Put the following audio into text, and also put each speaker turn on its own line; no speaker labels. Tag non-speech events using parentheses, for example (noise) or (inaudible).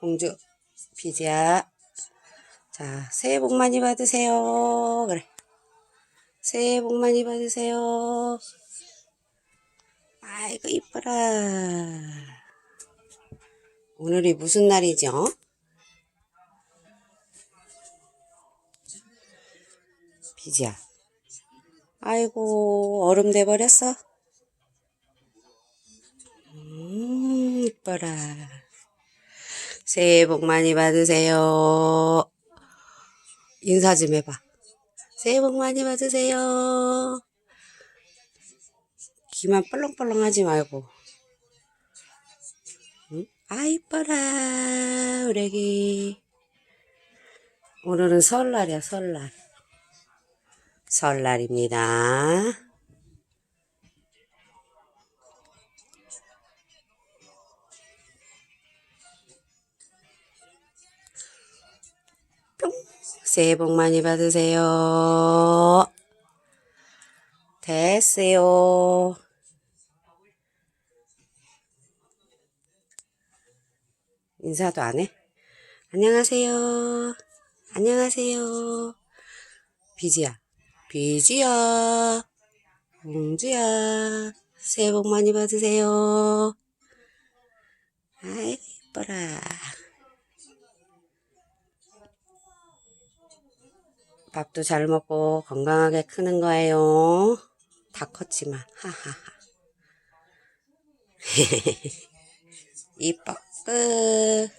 공주 비지야. 자, 새해 복 많이 받으세요. 그래. 새해 복 많이 받으세요. 아이고, 이뻐라. 오늘이 무슨 날이죠? 비지야. 아이고, 얼음 돼버렸어? 음, 이뻐라. 새해 복 많이 받으세요. 인사 좀 해봐. 새해 복 많이 받으세요. 귀만 뻘렁뻘렁 하지 말고. 응? 아, 이뻐라, 우리 애기. 오늘은 설날이야, 설날. 설날입니다. 새해 복 많이 받으세요. 됐어요. 인사도 안 해? 안녕하세요. 안녕하세요. 비지야. 비지야. 공주야. 새해 복 많이 받으세요. 아이, 이뻐라. 밥도 잘 먹고 건강하게 크는 거예요. 다 컸지만, 하하하. (laughs) 이뻐, 끝.